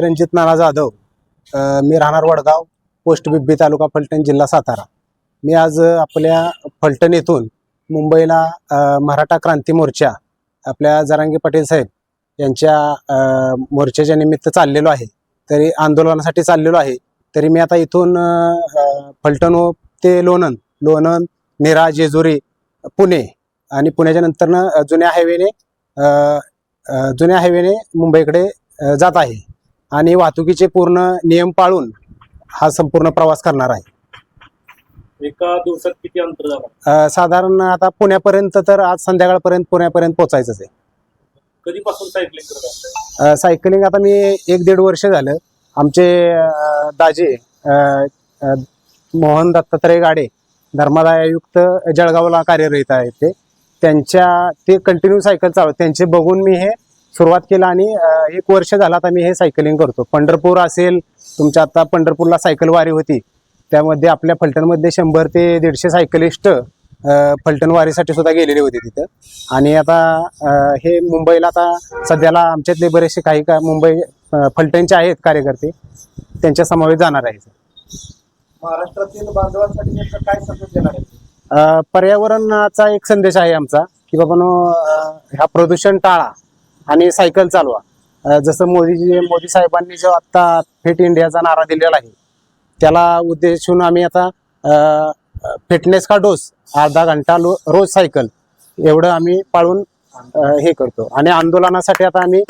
रणजित नाना जाधव मी राहणार वडगाव पोस्ट बिब्बी तालुका फलटण जिल्हा सातारा. मी आज आपल्या फलटण येथून मुंबईला मराठा क्रांती मोर्चा आपल्या जरांगे पाटील साहेब यांच्या मोर्चाच्या निमित्त चाललेलो आहे. तरी आंदोलनासाठी चाललेलो आहे. तरी मी आता इथून फलटण हो ते लोणंद लोणंद निरा जेजुरी पुणे आणि पुण्याच्या नंतरनं जुन्या हायवेने जुन्या हायवेने मुंबईकडे जात आहे. आणि वाहतुकीचे पूर्ण नियम पाळून हा संपूर्ण प्रवास करणार आहे. एका दिवसात किती अंतर झालं? साधारण आता पुण्यापर्यंत तर आज संध्याकाळपर्यंत पुण्यापर्यंत पोचायचंच आहे. कधीपासून सायकलिंग करत सायकलिंग आता मी एक दीड वर्ष झालं. आमचे दाजे मोहन दत्तात्रय गाडे धर्मादाय आयुक्त जळगावला कार्यरत आहेत ते. त्यांच्या ते कंटिन्यू सायकल चालव त्यांचे बघून मी हे सुरुवात केलं आणि एक वर्ष झालं आता मी हे सायकलिंग करतो. पंढरपूर असेल तुमच्या आता पंढरपूरला सायकल वारी होती. त्यामध्ये आपल्या फलटणमध्ये शंभर ते दीडशे सायकलिस्ट फलटण वारीसाठी सुद्धा गेलेले होते तिथं. आणि आता हे मुंबईला आता सध्याला आमच्यातले बरेचसे काही का मुंबई फलटणचे आहेत कार्यकर्ते. त्यांच्या समावेश जाणार आहे. महाराष्ट्रातील बांधवांसाठी नेमकं काय संदेश देणार आहे? अ, पर्यावरणाचा एक संदेश आहे आमचा की बाबानो अ, ह्या प्रदूषण टाळा. आणि सायकल चालवा. जसं मोदीजी मोदी साहेबांनी जो आता फिट इंडियाचा नारा दिलेला आहे त्याला उद्देशून आम्ही आता फिटनेस का डोस अर्धा घंटा रोज सायकल एवढं आम्ही पाळून हे करतो. आणि आंदोलनासाठी आता आम्ही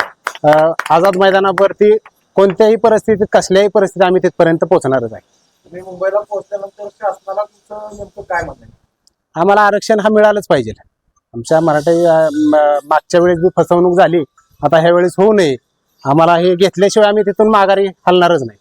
आझाद मैदानावरती कोणत्याही परिस्थितीत कसल्याही परिस्थितीत आम्ही तिथपर्यंत पोहोचणारच आहे. मुंबईला पोहोचल्यानंतर शासनाला काय आम्हाला आरक्षण हा मिळालंच पाहिजे. आमच्या मराठी मागच्या वेळेस बी फसवणूक झाली आता ह्या वेळेस होऊ नये. आम्हाला हे घेतल्याशिवाय आम्ही तिथून माघारी हलणारच नाही.